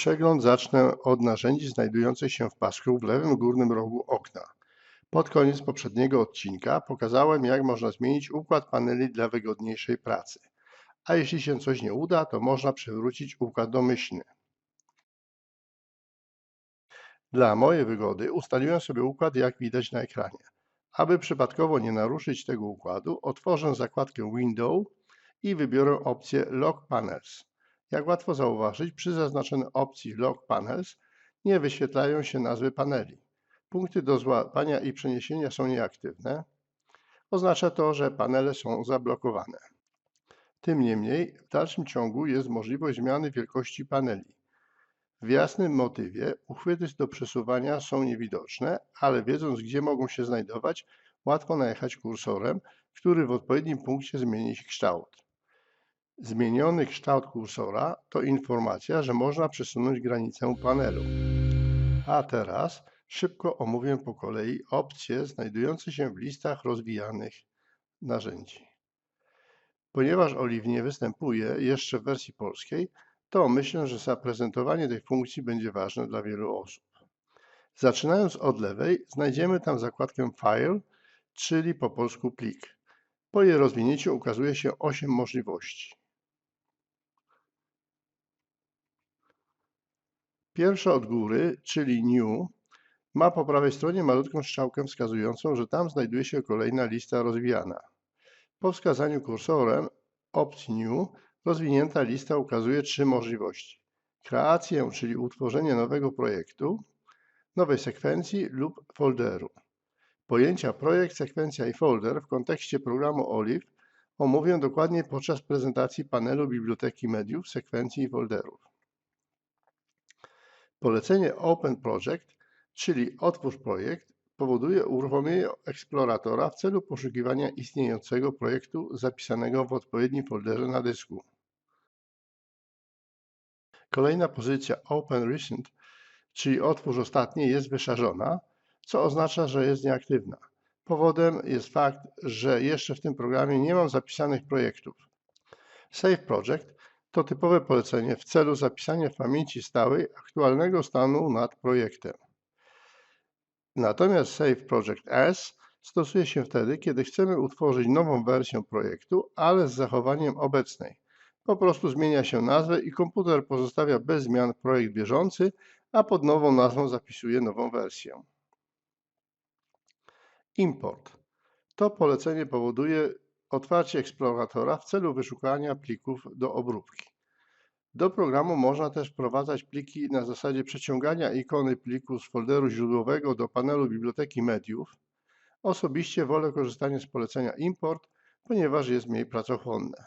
Przegląd zacznę od narzędzi znajdujących się w pasku w lewym górnym rogu okna. Pod koniec poprzedniego odcinka pokazałem, jak można zmienić układ paneli dla wygodniejszej pracy. A jeśli się coś nie uda, to można przywrócić układ domyślny. Dla mojej wygody ustaliłem sobie układ, jak widać na ekranie. Aby przypadkowo nie naruszyć tego układu, otworzę zakładkę Window i wybiorę opcję Lock Panels. Jak łatwo zauważyć, przy zaznaczonej opcji Lock Panels nie wyświetlają się nazwy paneli. Punkty do złapania i przeniesienia są nieaktywne. Oznacza to, że panele są zablokowane. Tym niemniej w dalszym ciągu jest możliwość zmiany wielkości paneli. W jasnym motywie uchwyty do przesuwania są niewidoczne, ale wiedząc gdzie mogą się znajdować, łatwo najechać kursorem, który w odpowiednim punkcie zmieni ich kształt. Zmieniony kształt kursora to informacja, że można przesunąć granicę panelu. A teraz szybko omówię po kolei opcje znajdujące się w listach rozwijanych narzędzi. Ponieważ Olive nie występuje jeszcze w wersji polskiej, to myślę, że zaprezentowanie tej funkcji będzie ważne dla wielu osób. Zaczynając od lewej, znajdziemy tam zakładkę File, czyli po polsku plik. Po jej rozwinięciu ukazuje się 8 możliwości. Pierwsza od góry, czyli New, ma po prawej stronie malutką strzałkę wskazującą, że tam znajduje się kolejna lista rozwijana. Po wskazaniu kursorem opcji New rozwinięta lista ukazuje trzy możliwości. Kreację, czyli utworzenie nowego projektu, nowej sekwencji lub folderu. Pojęcia projekt, sekwencja i folder w kontekście programu Olive omówię dokładnie podczas prezentacji panelu Biblioteki Mediów, sekwencji i folderów. Polecenie Open Project, czyli Otwórz projekt, powoduje uruchomienie eksploratora w celu poszukiwania istniejącego projektu zapisanego w odpowiednim folderze na dysku. Kolejna pozycja Open Recent, czyli Otwórz ostatni, jest wyszarzona, co oznacza, że jest nieaktywna. Powodem jest fakt, że jeszcze w tym programie nie mam zapisanych projektów. Save Project to typowe polecenie w celu zapisania w pamięci stałej aktualnego stanu nad projektem. Natomiast Save Project As stosuje się wtedy, kiedy chcemy utworzyć nową wersję projektu, ale z zachowaniem obecnej. Po prostu zmienia się nazwę i komputer pozostawia bez zmian projekt bieżący, a pod nową nazwą zapisuje nową wersję. Import. To polecenie powoduje otwarcie eksploratora w celu wyszukania plików do obróbki. Do programu można też wprowadzać pliki na zasadzie przeciągania ikony pliku z folderu źródłowego do panelu Biblioteki Mediów. Osobiście wolę korzystanie z polecenia import, ponieważ jest mniej pracochłonne.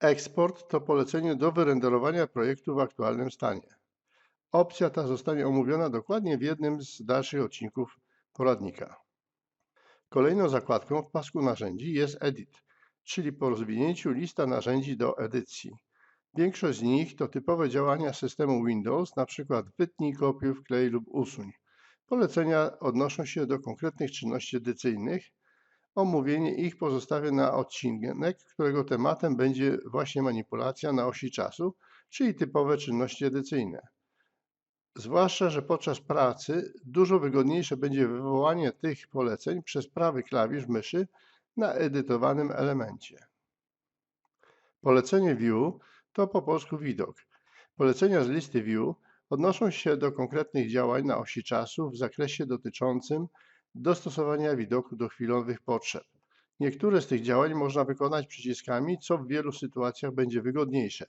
Eksport to polecenie do wyrenderowania projektu w aktualnym stanie. Opcja ta zostanie omówiona dokładnie w jednym z dalszych odcinków poradnika. Kolejną zakładką w pasku narzędzi jest Edit, czyli po rozwinięciu lista narzędzi do edycji. Większość z nich to typowe działania systemu Windows, np. wytnij, kopiuj, wklej lub usuń. Polecenia odnoszą się do konkretnych czynności edycyjnych. Omówienie ich pozostawię na odcinek, którego tematem będzie właśnie manipulacja na osi czasu, czyli typowe czynności edycyjne. Zwłaszcza, że podczas pracy dużo wygodniejsze będzie wywołanie tych poleceń przez prawy klawisz myszy na edytowanym elemencie. Polecenie View to po polsku widok. Polecenia z listy View odnoszą się do konkretnych działań na osi czasu w zakresie dotyczącym dostosowania widoku do chwilowych potrzeb. Niektóre z tych działań można wykonać przyciskami, co w wielu sytuacjach będzie wygodniejsze.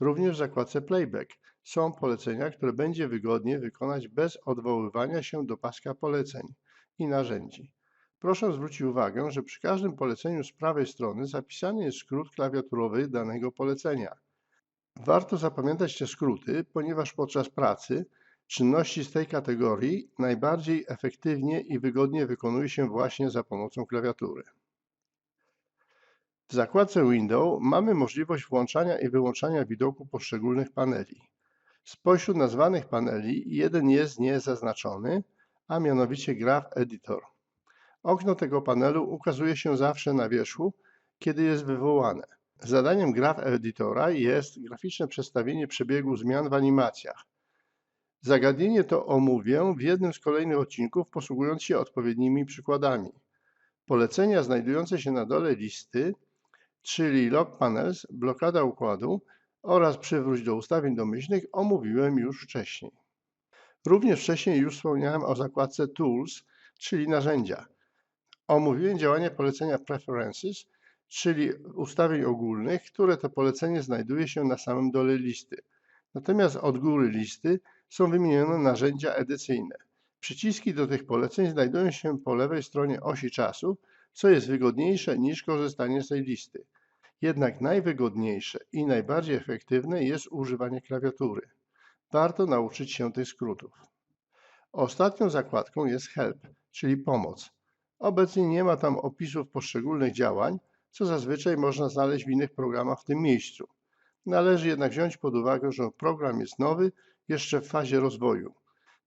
Również w zakładce Playback są polecenia, które będzie wygodnie wykonać bez odwoływania się do paska poleceń i narzędzi. Proszę zwrócić uwagę, że przy każdym poleceniu z prawej strony zapisany jest skrót klawiaturowy danego polecenia. Warto zapamiętać te skróty, ponieważ podczas pracy czynności z tej kategorii najbardziej efektywnie i wygodnie wykonuje się właśnie za pomocą klawiatury. W zakładce Window mamy możliwość włączania i wyłączania widoku poszczególnych paneli. Spośród nazwanych paneli jeden jest niezaznaczony, a mianowicie Graph Editor. Okno tego panelu ukazuje się zawsze na wierzchu, kiedy jest wywołane. Zadaniem Graph Editora jest graficzne przedstawienie przebiegu zmian w animacjach. Zagadnienie to omówię w jednym z kolejnych odcinków, posługując się odpowiednimi przykładami. Polecenia znajdujące się na dole listy, czyli Lock Panels, blokada układu oraz przywróć do ustawień domyślnych omówiłem już wcześniej. Również wcześniej już wspomniałem o zakładce Tools, czyli narzędzia. Omówiłem działanie polecenia Preferences, czyli ustawień ogólnych, które to polecenie znajduje się na samym dole listy. Natomiast od góry listy są wymienione narzędzia edycyjne. Przyciski do tych poleceń znajdują się po lewej stronie osi czasu, co jest wygodniejsze niż korzystanie z tej listy. Jednak najwygodniejsze i najbardziej efektywne jest używanie klawiatury. Warto nauczyć się tych skrótów. Ostatnią zakładką jest Help, czyli pomoc. Obecnie nie ma tam opisów poszczególnych działań, co zazwyczaj można znaleźć w innych programach w tym miejscu. Należy jednak wziąć pod uwagę, że program jest nowy, jeszcze w fazie rozwoju.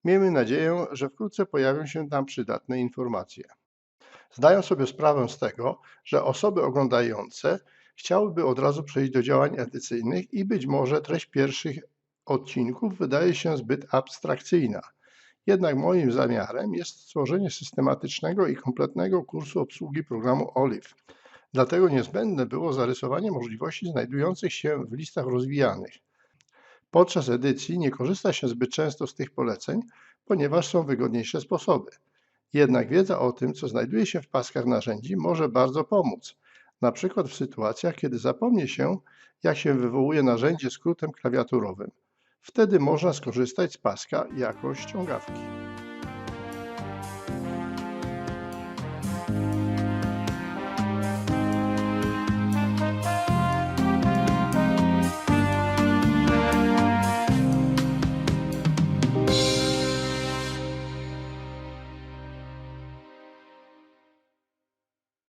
Miejmy nadzieję, że wkrótce pojawią się tam przydatne informacje. Zdaję sobie sprawę z tego, że osoby oglądające chciałyby od razu przejść do działań edycyjnych i być może treść pierwszych odcinków wydaje się zbyt abstrakcyjna. Jednak moim zamiarem jest stworzenie systematycznego i kompletnego kursu obsługi programu Olive. Dlatego niezbędne było zarysowanie możliwości znajdujących się w listach rozwijanych. Podczas edycji nie korzysta się zbyt często z tych poleceń, ponieważ są wygodniejsze sposoby. Jednak wiedza o tym, co znajduje się w paskach narzędzi, może bardzo pomóc. Na przykład w sytuacjach, kiedy zapomni się, jak się wywołuje narzędzie skrótem klawiaturowym. Wtedy można skorzystać z paska jako ściągawki.